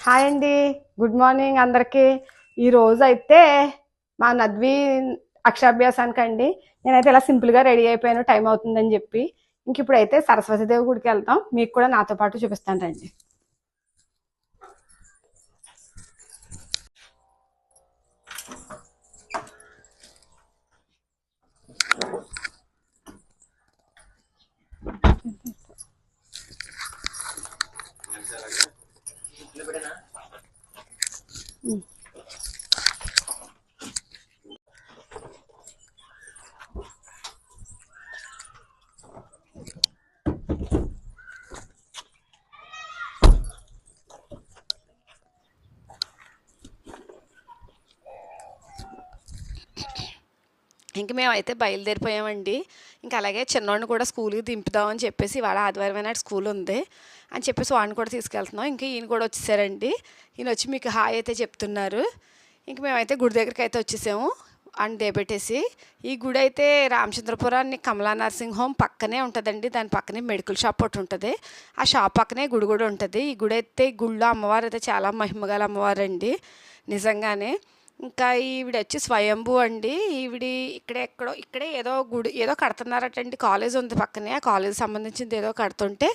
Hi అండి. Good morning అందరికీ. ఈ రోజు అయితే మా నద్వి అక్షరాభ్యాసానికి అండి నేనైతే ఇలా సింపుల్గా రెడీ అయిపోయాను. టైం అవుతుందని చెప్పి. ఇంక ఇప్పుడైతే సరస్వతీదేవి గుడికి వెళ్తాం. మీకు కూడా నాతో పాటు చూపిస్తాను రండి. ఇంక మేమైతే బయలుదేరిపోయామండి. ఇంకా అలాగే చిన్నోడిని కూడా స్కూల్కి దింపుదామని చెప్పేసి ఇవాళ ఆదివారం నాడు స్కూల్ ఉంది అని చెప్పేసి వాడిని కూడా తీసుకెళ్తున్నాం. ఇంకా ఈయన కూడా వచ్చేసారండి. ఈయన వచ్చి మీకు హాయ్ అయితే చెప్తున్నారు. ఇంక మేమైతే గుడి దగ్గరికి అయితే వచ్చేసాము. అని దేపెట్టేసి ఈ గుడి అయితే రామచంద్రపురాన్ని కమలా నర్సింగ్ హోమ్ పక్కనే ఉంటుందండి. దాని పక్కనే మెడికల్ షాప్ ఒకటి ఉంటుంది. ఆ షాప్ పక్కనే గుడి కూడా ఉంటుంది. ఈ గుడి అయితే గుళ్ళో అమ్మవారు అయితే చాలా మహిమగల అమ్మవారు అండి నిజంగానే ఇంకా ఈవిడ వచ్చి స్వయంభూ అండి. ఈవిడి ఇక్కడే ఎక్కడో ఇక్కడే ఏదో గుడి ఏదో కడుతున్నారటండి. కాలేజ్ ఉంది పక్కనే. ఆ కాలేజ్ సంబంధించింది ఏదో కడుతుంటే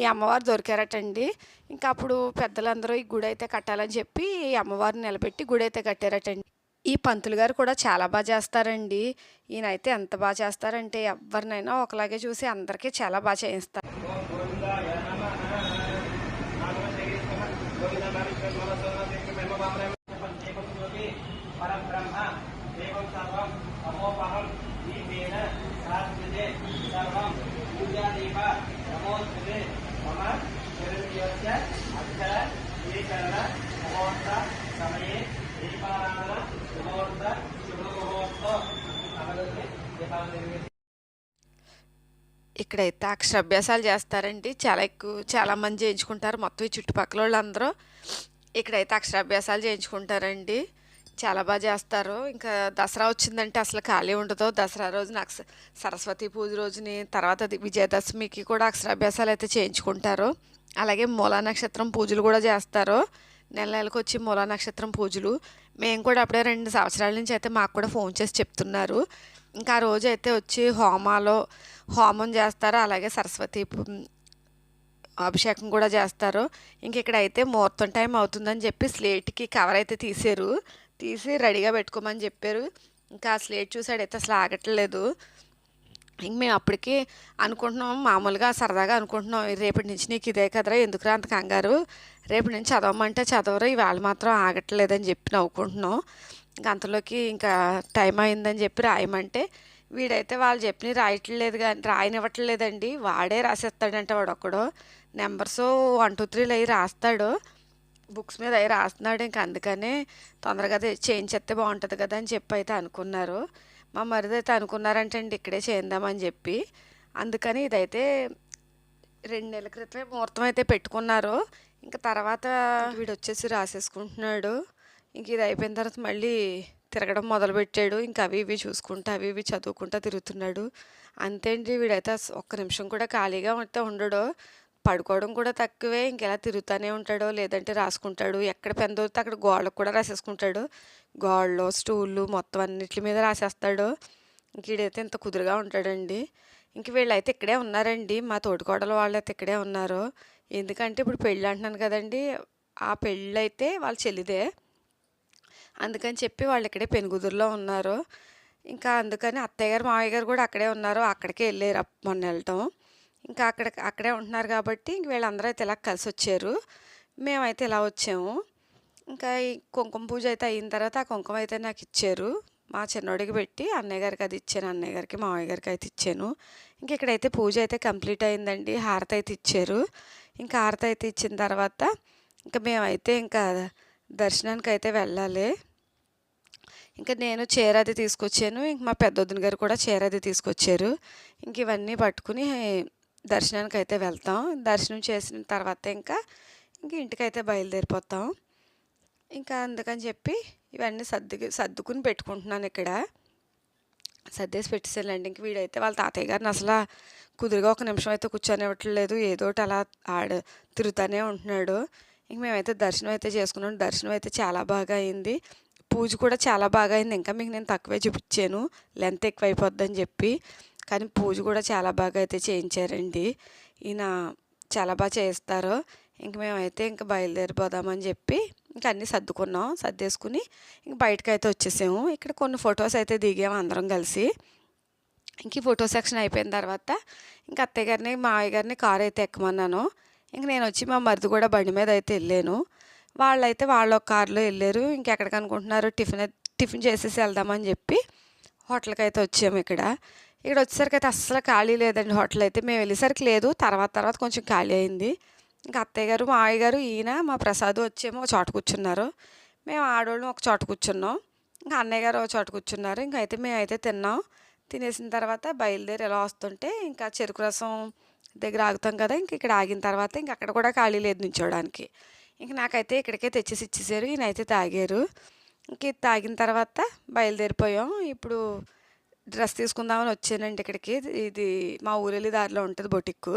ఈ అమ్మవారు దొరికారటండి. ఇంకా అప్పుడు పెద్దలందరూ ఈ గుడి అయితే కట్టాలని చెప్పి ఈ అమ్మవారిని నిలబెట్టి గుడి అయితే కట్టారటండి. ఈ పంతులు గారు కూడా చాలా బాగా చేస్తారండి. ఈయనైతే ఎంత బాగా చేస్తారంటే ఎవరినైనా ఒకలాగే చూసి అందరికీ చాలా బాగా చేయిస్తారు స్వీకరణ ముహూర్త సమయే దీపారాధన ముహూర్త ఇక్కడైతే అక్షరాభ్యాసాలు చేస్తారండి. చాలా ఎక్కువ చాలామంది చేయించుకుంటారు. మొత్తం ఈ చుట్టుపక్కల వాళ్ళందరూ ఇక్కడైతే అక్షరాభ్యాసాలు చేయించుకుంటారండి. చాలా బాగా చేస్తారు. ఇంకా దసరా వచ్చిందంటే అసలు ఖాళీ ఉండదు. దసరా రోజున అక్ష సరస్వతి పూజ రోజుని తర్వాత విజయదశమికి కూడా అక్షరాభ్యాసాలు అయితే చేయించుకుంటారు. అలాగే మూలా నక్షత్రం పూజలు కూడా చేస్తారు. నెల నెలకు వచ్చి మూలా నక్షత్రం పూజలు. మేము కూడా అప్పుడే రెండు సంవత్సరాల నుంచి అయితే మాకు కూడా ఫోన్ చేసి చెప్తున్నారు. ఇంకా ఆ రోజు అయితే వచ్చి హోమాలో హోమం చేస్తారు. అలాగే సరస్వతి అభిషేకం కూడా చేస్తారు. ఇంక ఇక్కడ అయితే ముహూర్తం టైం అవుతుందని చెప్పి స్లేట్కి కవర్ అయితే తీసారు. తీసి రెడీగా పెట్టుకోమని చెప్పారు. ఇంకా ఆ స్లేట్ చూసాడైతే అసలు ఆగట్లేదు. ఇంక మేము అప్పటికి అనుకుంటున్నాం మామూలుగా సరదాగా అనుకుంటున్నాం రేపటి నుంచి నీకు ఇదే కదరా ఎందుకురా అంత కంగారు? రేపటి నుంచి చదవమంటే చదవరు ఇవాళ మాత్రం ఆగట్లేదని చెప్పి నవ్వుకుంటున్నాం. ఇంక అంతలోకి ఇంకా టైం అయిందని చెప్పి రాయమంటే వీడైతే వాళ్ళు చెప్పిన రాయట్లేదు కానీ రాయనివ్వట్లేదండి. వాడే రాసేస్తాడంటే వాడు ఒక్కడో. నెంబర్స్ వన్ టూ త్రీలు అవి రాస్తాడు. బుక్స్ మీద అవి రాస్తున్నాడు ఇంక అందుకనే తొందరగా అది చేయించేస్తే బాగుంటుంది కదా అని చెప్పి అయితే అనుకున్నారు. మా మరిది అయితే అనుకున్నారంటే అండి ఇక్కడే చేద్దామని చెప్పి. అందుకని ఇదైతే రెండు నెలల క్రితమే ముహూర్తం అయితే పెట్టుకున్నారు. ఇంకా తర్వాత వీడు వచ్చేసి రాసేసుకుంటున్నాడు. ఇంక ఇది అయిపోయిన తర్వాత మళ్ళీ తిరగడం మొదలుపెట్టాడు. ఇంకా అవి ఇవి చూసుకుంటా అవి ఇవి చదువుకుంటా తిరుగుతున్నాడు. అంతే అండి వీడైతే ఒక్క నిమిషం కూడా ఖాళీగా అయితే ఉండడు. పడుకోవడం కూడా తక్కువే. ఇంకెలా తిరుగుతూనే ఉంటాడో లేదంటే రాసుకుంటాడు. ఎక్కడ పెన్ దొరికితే అక్కడ గోడలకు కూడా రాసేసుకుంటాడు. గోడలు స్టూళ్ళు మొత్తం అన్నిటి మీద రాసేస్తాడు. ఇంకీడైతే ఇంత కుదురుగా ఉంటాడండి. ఇంక వీళ్ళైతే ఇక్కడే ఉన్నారండి. మా తోటికోడలు వాళ్ళైతే ఇక్కడే ఉన్నారు. ఎందుకంటే ఇప్పుడు పెళ్ళి అంటున్నాను కదండి. ఆ పెళ్ళి అయితే వాళ్ళ చెల్లిదే. అందుకని చెప్పి వాళ్ళు ఇక్కడే పెనుగుదురులో ఉన్నారు. ఇంకా అందుకని అత్తయ్య గారు మావయ్య గారు కూడా అక్కడే ఉన్నారు. అక్కడికే వెళ్ళారు మొన్న వెళ్ళటం. ఇంకా అక్కడ అక్కడే ఉంటున్నారు కాబట్టి ఇంక వీళ్ళందరూ అయితే ఇలా కలిసి వచ్చారు. మేమైతే ఇలా వచ్చాము. ఇంకా ఈ కుంకుమ పూజ అయితే అయిన తర్వాత ఆ కుంకుమ అయితే నాకు ఇచ్చారు. మా చిన్నోడికి పెట్టి అన్నయ్య గారికి అది ఇచ్చాను. అన్నయ్య గారికి మామయ్య గారికి అయితే ఇచ్చాను. ఇంక ఇక్కడైతే పూజ అయితే కంప్లీట్ అయిందండి. హారతి అయితే ఇచ్చారు. ఇంకా హారతి అయితే ఇచ్చిన తర్వాత ఇంకా మేమైతే ఇంకా దర్శనానికి అయితే వెళ్ళాలి. ఇంకా నేను చీర అది తీసుకొచ్చాను. ఇంక మా పెద్దొద్దున గారు కూడా చీర అది తీసుకొచ్చారు. ఇంక ఇవన్నీ పట్టుకుని దర్శనానికి అయితే వెళ్తాం. దర్శనం చేసిన తర్వాత ఇంకా ఇంక ఇంటికైతే బయలుదేరిపోతాం. ఇంకా అందుకని చెప్పి ఇవన్నీ సర్దు సర్దుకుని పెట్టుకుంటున్నాను ఇక్కడ. సర్దేసి పెట్టేసానులేండి ఇంక వీడైతే వాళ్ళ తాతయ్య గారిని అసలు కుదురుగా ఒక నిమిషం అయితే కూర్చొనివ్వట్లేదు. ఏదో ఒకటి అలా ఆడ తిరుగుతూనే ఉంటున్నాడు. ఇంక మేమైతే దర్శనం అయితే చేసుకున్నాం. దర్శనం అయితే చాలా బాగా అయింది. పూజ కూడా చాలా బాగా అయింది. ఇంకా మీకు నేను తక్కువే చూపించాను. లెంత్ ఎక్కువ అయిపోద్దని చెప్పి. కానీ పూజ కూడా చాలా బాగా అయితే చేయించారండి. ఈయన చాలా బాగా చేస్తారు. ఇంక మేమైతే ఇంక బయలుదేరిపోదామని చెప్పి ఇంకా అన్నీ సర్దుకున్నాం. సర్దేసుకుని ఇంక బయటకు అయితే వచ్చేసాము. ఇక్కడ కొన్ని ఫొటోస్ అయితే దిగాము అందరం కలిసి. ఇంక ఈ ఫోటో సెక్షన్ అయిపోయిన తర్వాత ఇంక అత్తయ్య గారిని మావయ్య గారిని కారు అయితే ఎక్కమన్నాను. ఇంక నేను వచ్చి మా మరిది కూడా బండి మీద అయితే వెళ్ళాను. వాళ్ళైతే వాళ్ళ ఒక కారులో వెళ్ళారు. ఇంకెక్కడికి అనుకుంటున్నారు? టిఫిన్ టిఫిన్ చేసేసి వెళ్దామని చెప్పి హోటల్కి అయితే వచ్చాము ఇక్కడ. ఇక్కడ వచ్చేసరికి అయితే అస్సలు ఖాళీ లేదండి హోటల్ అయితే. మేము వెళ్ళేసరికి లేదు. తర్వాత తర్వాత కొంచెం ఖాళీ అయింది. ఇంకా అత్తయ్య గారు మావయ్య గారు ఈయన మా ప్రసాద్ వచ్చేమో ఒక చోట కూర్చున్నారు. మేము ఆడవాళ్ళం ఒక చోట కూర్చున్నాం. ఇంకా అన్నయ్య గారు ఒక చోట కూర్చున్నారు. ఇంకా అయితే మేము అయితే తిన్నాం. తినేసిన తర్వాత బయలుదేరి ఎలా వస్తుంటే ఇంకా చెరుకు రసం దగ్గర ఆగుతాం కదా ఇంక ఇక్కడ ఆగిన తర్వాత ఇంక అక్కడ కూడా ఖాళీ లేదు నుంచోడానికి ఇంక నాకైతే ఇక్కడికే తెచ్చేసి ఇచ్చేసారు. ఈయన అయితే తాగారు. ఇంక తాగిన తర్వాత బయలుదేరిపోయాం. ఇప్పుడు డ్రెస్ తీసుకుందామని వచ్చానండి ఇక్కడికి. ఇది మా ఊరెళ్ళి దారిలో ఉంటుంది బొటిక్కు.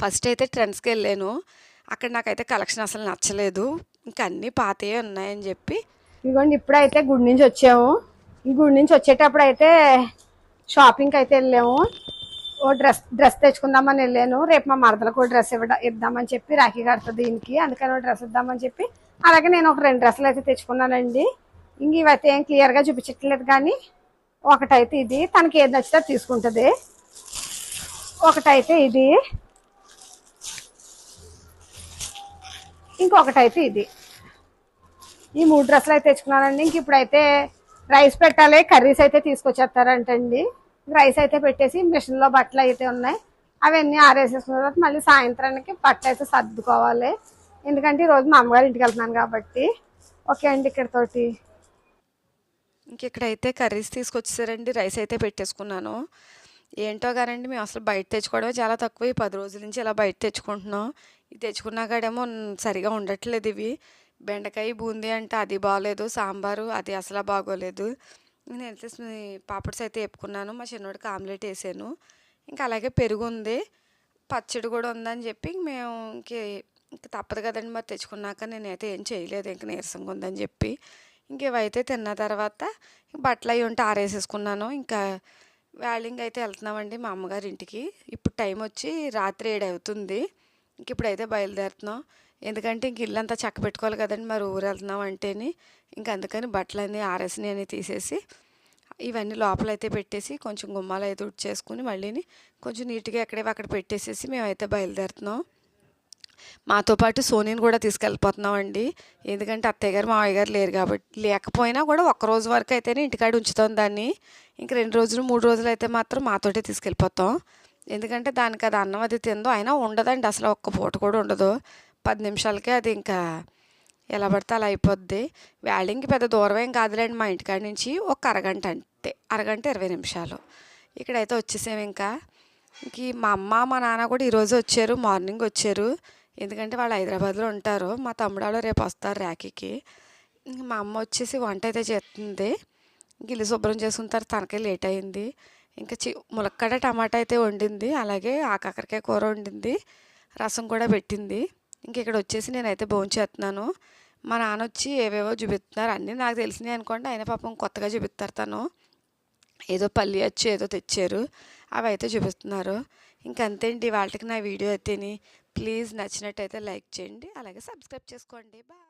ఫస్ట్ అయితే ట్రెండ్స్కి వెళ్ళాను. అక్కడ నాకైతే కలెక్షన్ అసలు నచ్చలేదు. ఇంకా అన్నీ పాతయే ఉన్నాయని చెప్పి. ఇదిగోండి ఇప్పుడైతే గుడి నుంచి వచ్చాము. ఈ గుడి నుంచి వచ్చేటప్పుడు అయితే షాపింగ్కి అయితే వెళ్ళాము. ఓ డ్రెస్ డ్రెస్ తెచ్చుకుందామని వెళ్ళాను. రేపు మా మరదలకు డ్రెస్ ఇవ్వడా ఇద్దామని చెప్పి రాఖీ కడుతుంది దీనికి. అందుకని డ్రెస్ ఇద్దామని చెప్పి. అలాగే నేను ఒక రెండు డ్రెస్సులు అయితే తెచ్చుకున్నానండి. ఇంక ఇవైతే ఏం క్లియర్గా చూపించట్లేదు కానీ ఒకటైతే ఇది. తనకి ఏది నచ్చితే తీసుకుంటుంది. ఒకటైతే ఇది. ఇంకొకటైతే ఇది. ఈ మూడు డ్రెస్సులు అయితే తెచ్చుకున్నానండి. ఇంక ఇప్పుడైతే రైస్ పెట్టాలి. కర్రీస్ అయితే తీసుకొచ్చేస్తారంటండి. రైస్ అయితే పెట్టేసి మిషన్లో బట్టలు అయితే ఉన్నాయి. అవన్నీ ఆరేసేసుకున్న తర్వాత మళ్ళీ సాయంత్రానికి బట్టలు అయితే సర్దుకోవాలి. ఎందుకంటే ఈరోజు మా అమ్మగారి ఇంటికి వెళ్తున్నాను కాబట్టి. ఓకే అండి ఇక్కడతోటి. ఇంకెక్కడైతే కర్రీస్ తీసుకొచ్చేసారండి రైస్ అయితే పెట్టేసుకున్నాను. ఏంటో గారండి మేము అసలు బయట తెచ్చుకోవడమే చాలా తక్కువ. ఈ పది రోజుల నుంచి ఇలా బయట తెచ్చుకుంటున్నాం. ఇది తెచ్చుకున్నా కాడేమో సరిగా ఉండట్లేదు ఇవి. బెండకాయ బూందీ అంటే అది బాగోలేదు సాంబారు అది అసలు బాగోలేదు. నేను వెళ్తే పాపడ్స్ అయితే వేపుకున్నాను మా చిన్నోడికి ఆమ్లెట్ వేసాను. ఇంకా అలాగే పెరుగు ఉంది. పచ్చడి కూడా ఉందని చెప్పి మేము ఇంక ఇంక తప్పదు కదండి మరి తెచ్చుకున్నాక. నేనైతే ఏం చేయలేదు ఇంక నీరసంగా ఉందని చెప్పి. ఇంకేవైతే తిన్న తర్వాత బట్టలు అవి ఉంటే ఆరేసేసుకున్నాను. ఇంకా వ్యాలింగ్ అయితే వెళ్తున్నామండి మా అమ్మగారి ఇంటికి ఇప్పుడు టైం వచ్చి రాత్రి ఏడు అవుతుంది ఇంక ఇప్పుడైతే బయలుదేరుతున్నాం. ఎందుకంటే ఇంక ఇల్లంతా చక్క పెట్టుకోవాలి కదండి మరి ఊరు వెళ్తున్నాం అంటేని. ఇంక అందుకని బట్టలన్నీ ఆరేసినవి అని తీసేసి ఇవన్నీ లోపల అయితే పెట్టేసి కొంచెం గుమ్మాలు అయితే ఉడ్చేసుకుని మళ్ళీని కొంచెం నీట్గా ఎక్కడేవో అక్కడ పెట్టేసేసి మేమైతే బయలుదేరుతున్నాం. మాతో పాటు సోనీని కూడా తీసుకెళ్ళిపోతున్నాం అండి ఎందుకంటే అత్తయ్య గారు మావయ్య గారు లేరు కాబట్టి లేకపోయినా కూడా ఒక్క రోజు వరకు అయితేనే ఇంటికాడ ఉంచుతాం దాన్ని. ఇంక రెండు రోజులు మూడు రోజులు అయితే మాత్రం మాతోటే తీసుకెళ్ళిపోతాం. ఎందుకంటే దానికి అది అన్నం అది తిందో అయినా ఉండదండి. అసలు ఒక్క పూట కూడా ఉండదు. పది నిమిషాలకే అది ఇంకా ఎలా పడితే అలా అయిపోద్ది. వ్యాలింగ్కి పెద్ద దూరం ఏం కాదులేండి మా ఇంటికాడ నుంచి ఒక అరగంట అంతే. అరగంట ఇరవై నిమిషాలు. ఇక్కడైతే వచ్చేసాము ఇంకా. ఇంక మా అమ్మ మా నాన్న కూడా ఈరోజు వచ్చారు. మార్నింగ్ వచ్చారు. ఎందుకంటే వాళ్ళు హైదరాబాద్లో ఉంటారు. మా తమ్ముడు వాళ్ళు రేపు వస్తారు ర్యాకీకి ఇంక మా అమ్మ వచ్చేసి వంట అయితే చేస్తుంది. గిల్లి శుభ్రం చేసుకుంటారు తనకే లేట్ అయింది. ఇంకా చి ములక్కాడ టమాటా అయితే వండింది. అలాగే ఆ కాకరకాయ కూర వండింది. రసం కూడా పెట్టింది. ఇంక ఇక్కడ వచ్చేసి నేనైతే భోంచేస్తున్నాను మా నాన్న వచ్చి ఏవేవో చూపిస్తున్నారు. అన్నీ నాకు తెలిసినాయి అనుకోండి ఆయన పాపం కొత్తగా చూపిస్తారు తను. ఏదో పల్లి వచ్చి ఏదో తెచ్చారు. అవి అయితే చూపిస్తున్నారు. ఇంకంతేంటి వాళ్ళకి నా వీడియో అయితేని. ప్లీజ్ నచ్చినట్టయితే లైక్ చేయండి. అలాగే సబ్స్క్రైబ్ చేసుకోండి. బాయ్.